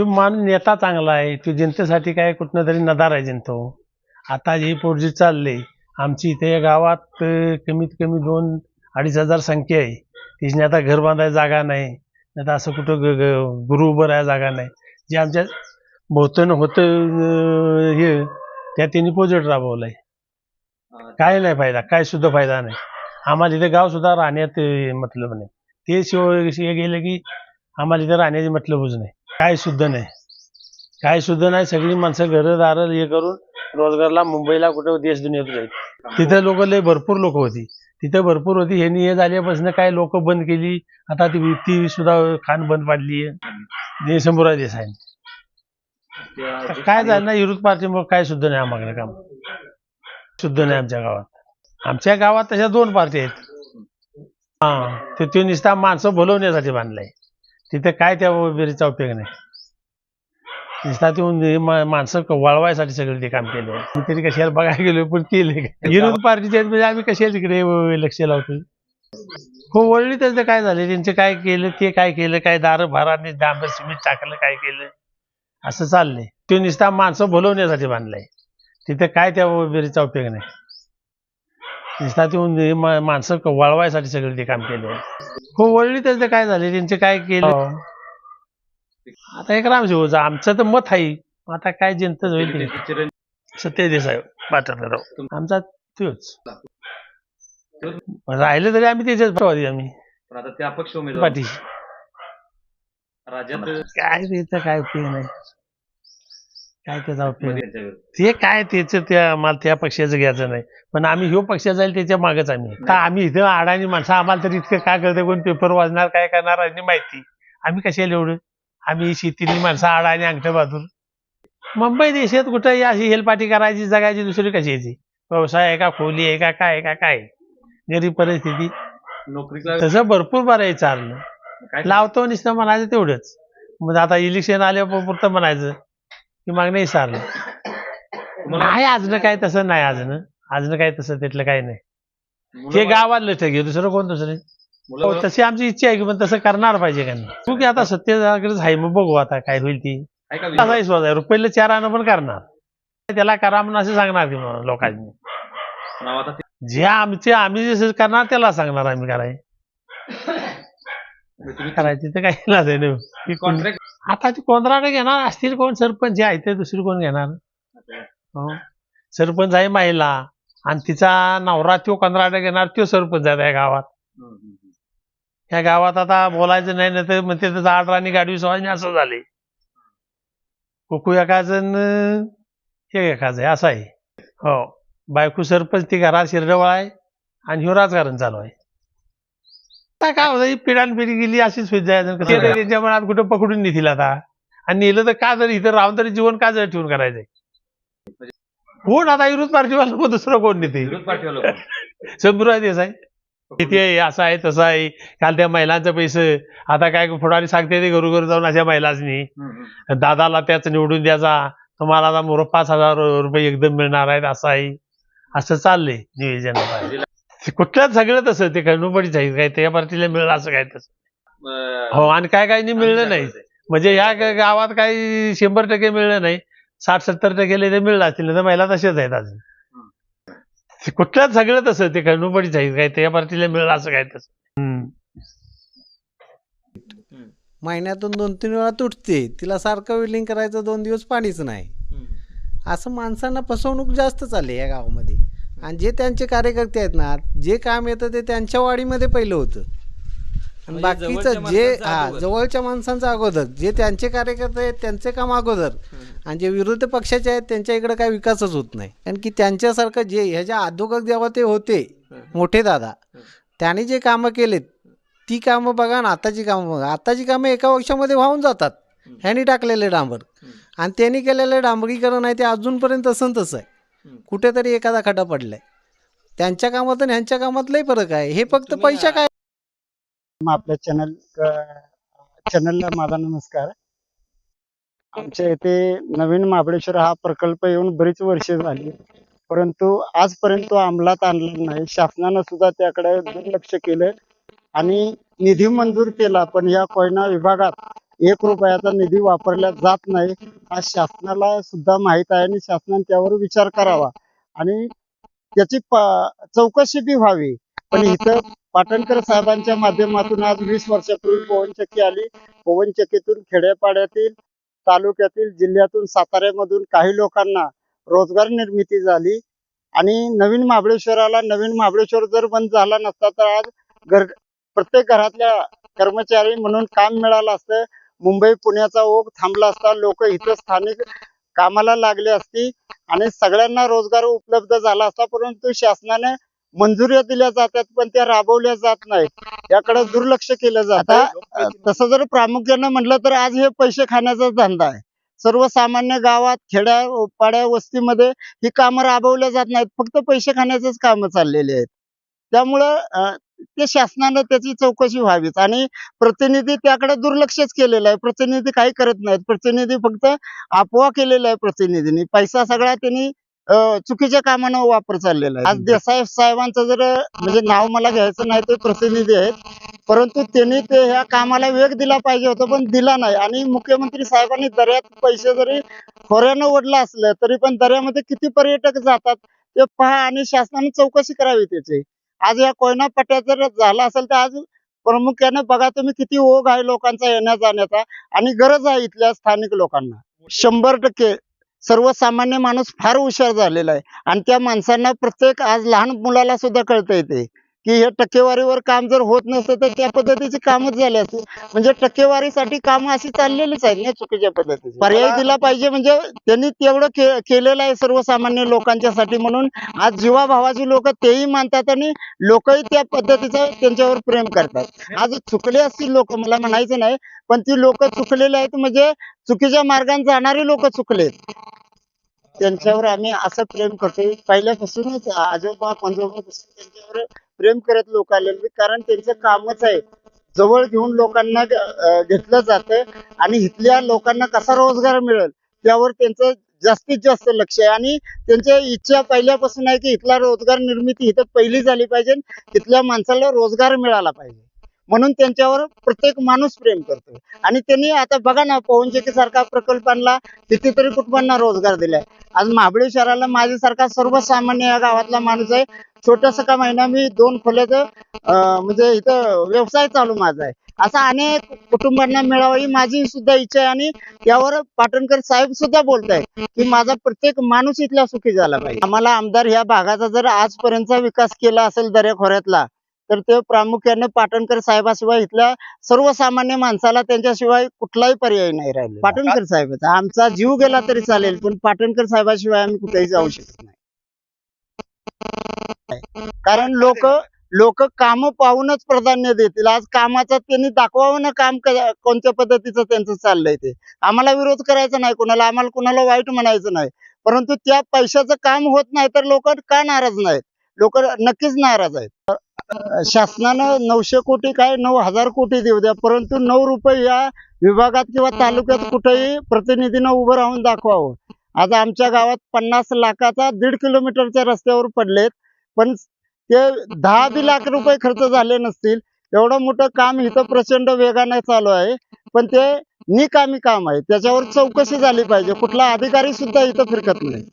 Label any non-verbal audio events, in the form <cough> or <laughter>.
तो मान नेता चांगला आहे. तो जनतेसाठी काय कुठनं तरी नदार आहे जनतो. आता ही पोरजी चालले. आमची इथे या गावात अं, कमीत कमी दोन अडीच हजार संख्या आहे. तिने आता घर बांधायला जागा नाही. नाही तर असं कुठं ग- ग- गुरु उभं राहायला जागा नाही. जे आमच्या भोवतण होतं अं, हे त्या त्यांनी प्रोजेक्ट राबवलाय. काय नाही फायदा. काय सुद्धा फायदा नाही. आम्हाला इथे गाव सुद्धा राहण्यात अं, मतलब नाही. ते शिवाय शिवाय की आम्हाला इथे राहण्याचे मतलबच नाही. काय सुद्धा नाही. काय सुद्धा नाही सगळी माणसं घरदार हे करून रोजगारला मुंबईला कुठं देश दुनियेत जाईल. तिथे लोक लय भरपूर लोक होती. तिथे भरपूर होती. ह्यांनी हे झाल्यापासून काय लोक बंद केली? आता ती ती सुद्धा खाण बंद पाडली आहे. देश देसाई काय झालं ना विरोध पार्टीमुळे काय सुद्धा नाही आम्हाला काम. सुद्धा नाही आमच्या गावात. आमच्या गावात तशा दोन पार्टी आहेत. हा ते निसता माणसं भुलवण्यासाठी बांधलंय. तिथे काय त्या विहिरीचा उपयोग नाही. नुसता येऊन माणसं वळवायसाठी सगळे ते काम केले. मी तरी कशाला बघायला गेलो पण केले. विरोध पार्टीचे आहेत म्हणजे आम्ही कशाला तिकडे लक्ष लावतो हो वळली त्याचं काय झालं त्यांचं काय केलं ते काय केलं काय दार भाराने डांबर सिमेंट टाकलं काय केलं असं चाललंय. ते नुसता माणसं बोलवण्यासाठी बांधलंय. तिथे काय त्या विहिरीचा उपयोग नाही. नुसता ते मा- माणसं क- वळवायसाठी सगळं ते काम केलं. हो वळली त्याचं काय झालं? त्यांचं काय केलं? आता एक रामशिवचं आमचं तर मत आहे. आता काय जनताच होईल ते? सत्य देसाई पाठवणार आमचा तोच. राहिलं तरी आम्ही त्याच्याच पाठी आम्ही. पण आता ते अपक्ष उमेदवार. पाठीशी. राज्यात काय त्याचा काय उपयोग नाही. काय. त्यांच्या विरोधात. ते. काय त्याचं त्या मला त्या पक्षाचं घ्यायचं नाही. पण आम्ही ह्यो पक्ष जाईल त्याच्या मागच आम्ही. का आम्ही इथं अडाणी माणसं आम्हाला तरी इतकं काय करते कोण पेपर वाजणार काय करणार याची माहिती. आम्ही कशाला एवढं? आम्ही शेतीतली माणसं अडाणी अंगठं बहादूर मुंबई देशात कुठं ही अशी हेलपाटी करायची जगायची दुसरी कशी यायची व्यवसाय आहे का खोली आहे का काय आहे का काय गरीब परिस्थिती. नोकरीला तसं भरपूर बरं आहे चाललं काय लावतो नुसतं म्हणायचं तेवढंच. मग आता इलेक्शन आल्या पुरतं म्हणायचं. की मग नाही सारलं नाही आजनं काय तसं? नाही आजनं आजनं काय तसं? त्यातलं काही नाही. मुलं- हे गावातलं ठेक दुसरं कोण दुसरं? हो, तशी आमची इच्छा आहे की पण तसं करणार पाहिजे का नाही? तू की आता सत्तेजागरच आहे मग बघू आता काय होईल ती. आहे का. असा विश्वास? आहे. रुपयाला चार आणं पण करणार. त्याला करा म्हणून असं सांगणार की लोकांनी. नाव आता ते- जे आमचे आम्ही जसं करणार त्याला सांगणार आम्ही कराय तुम्ही करायची तर काही नाही ती कोण- कॉन्ट्रॅक्ट आता ती कोणराडे घेणार असतील कोण? सरपंच जे आहे ते दुसरी कोण घेणार? हो. सरपंच आहे महिला. आणि तिचा नवरा तो कंत्राटे घेणार तो सरपंच आहे त्या गावात. ह्या गावात आता बोलायचं नाही ना तर म्हणते झाड राणी गाडी सवानी असं झाले. कुकू एकाचं हे एकाचं आहे असं आहे. हो. बायको सरपंच ती घरात शिरडवळ आहे आणि ह्यो राजकारण चालू आहे. आता काय होतं पिढान पिढी गेली अशीच होत जायचं त्यांच्या मनात कुठं पकडून नेतील आता? आणि नेलं तर का जर इथं राहून तरी जीवन का जर ठेवून करायचंय? कोण आता विरोध पार्टीवाला दुसरं कोण नेते? शंभूराज देसाई. किती आहे असं आहे तसं आहे. काल त्या महिलांचं पैसे आता काय फुडारी सांगते ते घरोघर जाऊन अशा महिलांनी. दादाला त्याच निवडून द्यायचा. तुम्हाला आता मोर पाच हजार रुपये एकदम मिळणार आहेत असं आहे. असं चाललंय नियोजन. ते कुठल्याच सगळं तसं ते खंडोपडीच आहे काय त्या पार्टीला मिळलं असं काय तसं. हो आणि काय काय नाही मिळलं नाही. म्हणजे ह्या ग- गावात काही शंभर टक्के मिळलं नाही साठ सत्तर टक्के ते मिळलं असतील तर महिला तसेच आहेत अजून. ते कुठल्याच सगळं तसं ते खंडोपडीच आहे काय त्या पार्टीला मिळलं असं काय तसं. हम्म. महिन्यातून दोन तीन वेळा तुटते. तिला सारखं विलिंग करायचं दोन दिवस पाणीच नाही. असं माणसांना फसवणूक जास्त चालली या गावामध्ये. आणि जे त्यांचे कार्यकर्ते आहेत ना जे काम येतं ते त्यांच्या वाडीमध्ये पहिलं होतं. आणि म्हणजे बाकीचं जे हा. जवळच्या माणसांचं अगोदर. जे त्यांचे कार्यकर्ते आहेत त्यांचे काम अगोदर. आणि जे विरोधी पक्षाचे आहेत त्यांच्या इकडे काय विकासच होत नाही. कारण की त्यांच्यासारखं जे ह्याच्या अधोगत जेव्हा ते होते मोठे दादा. त्यांनी जे कामं केलेत ती कामं बघा ना आताची कामं बघा. आताची कामं एका वर्षामध्ये वाहून जातात. ह्यांनी टाकलेले डांबर. आणि त्यांनी केलेलं डांबरीकरण आहे ते अजूनपर्यंत तसं तसं आहे. कुठेतरी एखादा खड्डा पडलाय. त्यांच्या कामात आणि ह्यांच्या कामात लय फरक आहे. हे फक्त पैसा काय? मग आपल्या चॅनल चॅनलला माझा नमस्कार. आमच्या येथे नवीन महाबळेश्वर हा प्रकल्प येऊन बरीच वर्षे झाली. परंतु आजपर्यंत तो अंमलात आणला नाही. शासनानं सुद्धा त्याकडे दुर्लक्ष केलं आणि निधी मंजूर केला. पण या कोयना विभागात एक रुपयाचा निधी वापरला जात नाही हा शासनाला सुद्धा माहीत आहे आणि शासनाने त्यावर विचार करावा. आणि त्याची चौकशी बी व्हावी. पण इथं पाटणकर साहेबांच्या माध्यमातून आज वीस वर्षापूर्वी पवनचक्की आली. पवनचक्कीतून खेड्यापाड्यातील तालुक्यातील जिल्ह्यातून साताऱ्यामधून काही लोकांना रोजगार निर्मिती झाली. आणि नवीन महाबळेश्वराला नवीन महाबळेश्वर जर बंद झाला नसता तर आज घर प्रत्येक घरातल्या कर्मचारी म्हणून काम मिळालं असतं. मुंबई पुण्याचा ओघ थांबला असता लोक इथं स्थानिक कामाला लागले असती आणि सगळ्यांना रोजगार उपलब्ध झाला असता परंतु शासनाने मंजुऱ्या दिल्या जातात पण त्या राबवल्या जात नाहीत. याकडे दुर्लक्ष केलं जातं तसं जर प्रामुख्यानं म्हटलं तर आज हे पैसे खाण्याचा धंदा आहे. सर्वसामान्य गावात खेड्या पाड्या वस्तीमध्ये ही कामं राबवल्या जात नाहीत. फक्त पैसे खाण्याचेच कामं चाललेली आहेत. त्यामुळं ते शासनानं त्याची चौकशी व्हावीच आणि प्रतिनिधी त्याकडे दुर्लक्षच केलेलं आहे. प्रतिनिधी काही करत नाहीत. प्रतिनिधी फक्त अफवा केलेला आहे प्रतिनिधींनी. पैसा सगळा त्यांनी चुकीच्या कामानं वापर चाललेला आहे. आज देसाई साहेबांचं जर म्हणजे नाव मला घ्यायचं नाही ते प्रतिनिधी आहेत. परंतु त्यांनी ते ह्या कामाला वेग दिला पाहिजे होता पण दिला नाही. आणि मुख्यमंत्री साहेबांनी दर्यात पैसे जरी खोऱ्यानं ओढलं असलं तरी पण दर्यामध्ये किती पर्यटक जातात ते पहा. आणि शासनाने चौकशी करावी त्याची. आज या कोयना पट्ट्यात जर झाला असेल तर आज प्रामुख्याने बघा तुम्ही किती ओघ आहे लोकांचा येण्या जाण्याचा आणि गरज आहे इथल्या स्थानिक लोकांना. शंभर टक्के सर्वसामान्य माणूस फार हुशार झालेला आहे आणि त्या माणसांना प्रत्येक आज लहान मुलाला सुद्धा कळता येते की हे टक्केवारीवर काम जर होत नसतं तर त्या पद्धतीची कामच झाली असती म्हणजे टक्केवारीसाठी कामं अशी चाललेलीच आहेत ना चुकीच्या पद्धतीची. पर्याय दिला पाहिजे म्हणजे त्यांनी तेवढं केलेलं आहे सर्वसामान्य लोकांच्यासाठी म्हणून. आज जीवाभावाची लोक तेही मानतात आणि लोकही त्या पद्धतीचं त्यांच्यावर प्रेम करतात. आज चुकले असतील लोक मला म्हणायचं नाही पण ती लोक चुकलेली आहेत म्हणजे चुकीच्या मार्गाने जाणारी लोक चुकलेत त्यांच्यावर आम्ही असं प्रेम करतोय. पहिल्यापासूनच आजोबा पंजोबापासून त्यांच्यावर प्रेम करत लोक आलेले कारण त्यांचं कामच आहे. जवळ घेऊन लोकांना घेतलं जातं आणि इथल्या लोकांना कसा रोजगार मिळेल? त्यावर त्यांचं जास्तीत जास्त लक्ष आहे. आणि त्यांच्या इच्छा पहिल्यापासून आहे की इथला रोजगार निर्मिती इथं पहिली झाली पाहिजे. इथल्या माणसाला रोजगार मिळाला पाहिजे. म्हणून त्यांच्यावर प्रत्येक माणूस प्रेम करतो आणि त्यांनी आता बघा ना पवनचेकी सारखा प्रकल्प आणला. कितीतरी कुटुंबांना रोजगार दिलाय. आज महाबळेश्वराला माझ्यासारखा सर्वसामान्य या गावातला माणूस आहे. छोटासा का महिना मी दोन खोल्याचं म्हणजे इथं व्यवसाय चालू माझा आहे. असा अनेक कुटुंबांना मिळावा ही माझी सुद्धा इच्छा आहे आणि यावर पाटणकर साहेब सुद्धा बोलत आहे की माझा प्रत्येक माणूस इथला सुखी झाला पाहिजे. आम्हाला आमदार ह्या भागाचा जर आजपर्यंतचा विकास केला असेल दर्याखोऱ्यातला तर ते प्रामुख्याने पाटणकर साहेबाशिवाय इथल्या सर्वसामान्य माणसाला त्यांच्याशिवाय कुठलाही पर्याय नाही राहिला पाटणकर साहेबाचा आमचा जीव गेला तरी चालेल पण पाटणकर साहेबाशिवाय आम्ही कुठेही जाऊ शकत नाही. कारण लोक लोक काम पाहूनच प्राधान्य देतील. आज कामाचं त्यांनी दाखवावं ना काम कोणत्या पद्धतीचं त्यांचं चाललंय ते. आम्हाला विरोध करायचा नाही कोणाला आम्हाला कोणाला वाईट म्हणायचं नाही. परंतु त्या पैशाचं काम होत नाही तर लोक का नाराज नाहीत? लोक नक्कीच नाराज आहेत. शासनानं नऊशे कोटी काय नऊ हजार कोटी देऊ द्या. परंतु नऊ रुपये या विभागात किंवा तालुक्यात कुठेही प्रतिनिधीनं उभं राहून दाखवावं. आज आमच्या गावात पन्नास लाखाचा दीड किलोमीटरच्या रस्त्यावर पडलेत. पण ते दहा बी लाख <laughs> रुपये खर्च झाले नसतील. एवढं मोठं काम इथं प्रचंड वेगाने चालू आहे. पण ते निकामी काम आहे. त्याच्यावर चौकशी झाली पाहिजे. कुठला अधिकारी सुद्धा इथं फिरकत नाही.